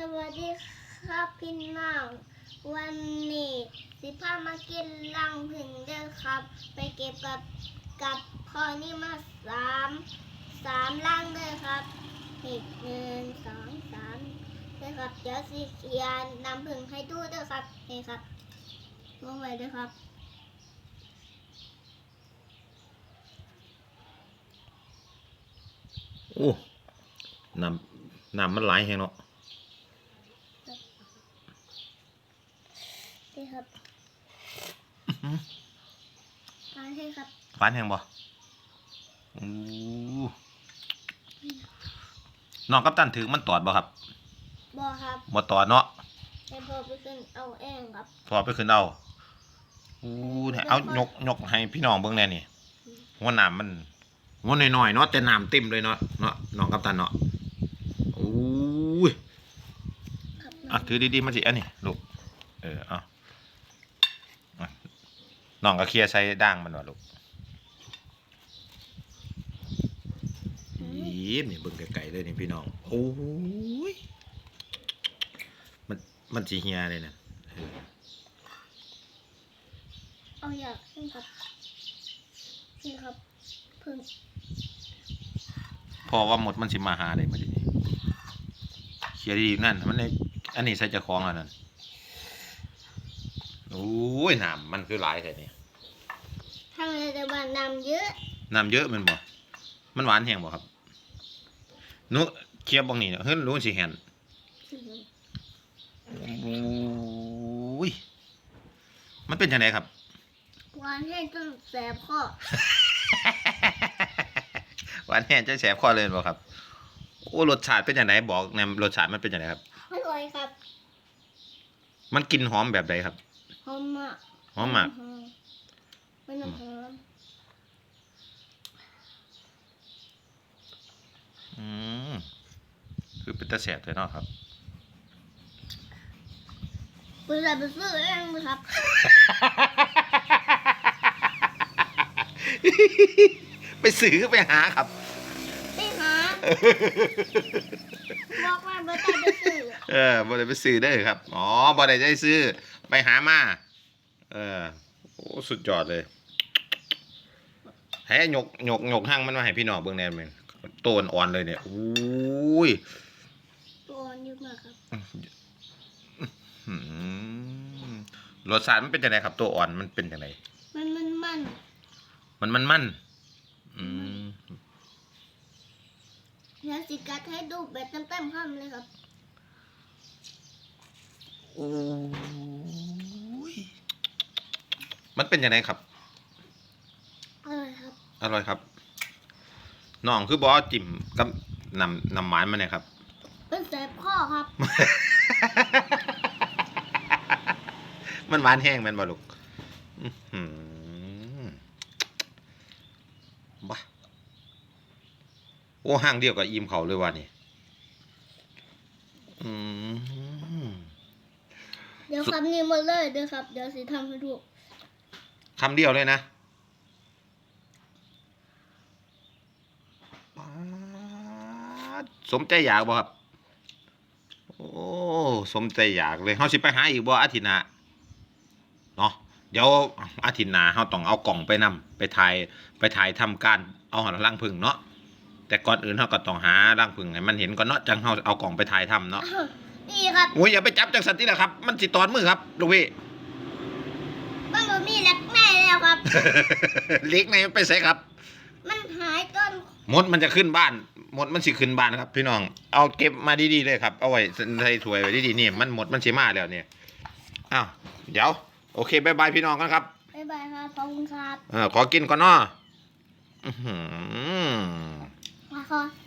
วัสดีครับพี่น้องวันนี้สิพามากินรังผึ่งเด้อครับ ไปเก็บกับกับพ่อนี่มาสามสามรังเลยครับอีกหนึ่งสองสามเลยครับเดี๋ยวสิเขียนนำผึ่งให้ดูเด้อครับนี่ครับลงไว้เด้อครับโอ้น้ำน้ำมันไหลายแฮงเนาะ นี่ครับทานให้ครับหวานแฮงบ่โอ้น้องกัปตันถึงมันตอดบ่ครับบอครับบ่ตอดเนาะให้พ่อไปขึ้นเอาเองครับพอไปขึ้นเอาโอ้เนี่ยเอายกยกให้พี่น้องเบิ่งแน่นี่หัวน้ำมันหัวน้อยๆเนาะแต่น้ำเต็มเลยเนาะเนาะน้องกัปตันเนาะโอ้ยครับอะถือดีๆมันสิอันนี้ลูกเออเอาอะ น้องก็เคลียร์ใส่ด่างมันว่ะลูกยีบนี่เบิ่งไกลๆเลยนี่พี่น้อง โอ้ย มันมันสีเฮียเลยนะเออเอาอยากขึ้นครับนี่ครับพึ่งเพราะว่าหมดมันสิมาหาเลยมาดิเคลียร์ดีๆนั่น มันเลยอันนี้ใส่เจะคล้าของอันนั้น โอ้ยน้ำมันคือหลายแค่นี้ทางในแต่บ้านน้ำเยอะน้ำเยอะแมันบ่ มันหวานแห้งบ่ครับหนุเคลียร์บางนี่เฮ้ยรู้สิแหนโอ้ยมันเป็นยังไงครับ หวานให้จนแสบคอหวานแห้งจะแสบคอเลยบ่ครับ โอ้รสชาติเป็นยังไงบอกแนมรสชาติมันเป็นยังไงครับ อร่อยครับ มันกลินหอมแบบใดครับห อมมากหอมมากมันหอมอืมคือเป็นตะแสบเลยเนาะครับคุณจะไปซื้อเองไหมครับไปซื้อไปหาครับไปหา บอกว่าไม่ต้องไปซื้อเออบ่ได้ไปซื้อได้อครับ อ๋อบ่ได้ได้ซื้อ ไปหามา เออ โอ้สุดยอดเลย ให้ยกยกยกห้างมันมาให้พี่น้องเบิ่งแน่แม่นโตนอ่อนเลยเนี่ยอุ้ยตัวอ่อนเยอะมากครับอืมรสชาติมันเป็นจังไดครับ ตัวอ่อนมันเป็นจังไดมันมันมันมันมันมันอืม แล้วสิกัดให้ดูแบบเต็มๆคำเลยครับ โอ้ยมันเป็นยังไงครับ อร่อยครับ อร่อยครับน้องคือบอจิ้มกับน้ำน้ำหวานมาเนี่ยครับ เป็นแสบข้อครับ มันหวานแห้งแมันบ่ลูก อื้อหือบ้า โอ้ห้างเดียวกับอิ่มเขาเลยว่ะนี่อืมเดี๋ยวคำนี้หมดเลยเดี๋ยวครับ เดี๋ยวสิทำให้ดูคำเดียวเลยนะป๊าดสมใจอยากบ่ครับ โอ้สมใจอยากเลยเฮาสิไปหาอีกบ่อาทิตย์หน้าเนาะเดี๋ยวอาทิตย์หน้าเฮาต้องเอากล่องไปนํไปถ่ายไปถ่ายทำการเอาหอรังผึ้งเนาะ แต่ก่อนอื่นเฮาก็ต้องหารังผึ้งให้มันเห็นก่อนเนาะจังเฮาเอากล่องไปถ่ายทำเนาะนี่ครับโอ้ยอย่าไปจับจังสันติล่ะครับ มันสิตอนมือครับลูกพี่ มันบ่มีแล็กแม่แล้วครับ เล็กในมันไปใส่ครับ มันหายต้นมดมันจะขึ้นบ้าน มดมันสิขึ้นบ้านครับ พี่น้อง เอาเก็บมาดีๆเลยครับ เอาไว้ใส่ถ้วยไว้ดีๆนี่มันหมดมันสิมาแล้วเนี่ยอ้าวเดี๋ยวโอเคบายบายพี่น้องกันครับบ๊ายบายครับขอบคุณครับ เออขอกินก่อนเนาะอื้อหือ มาขอ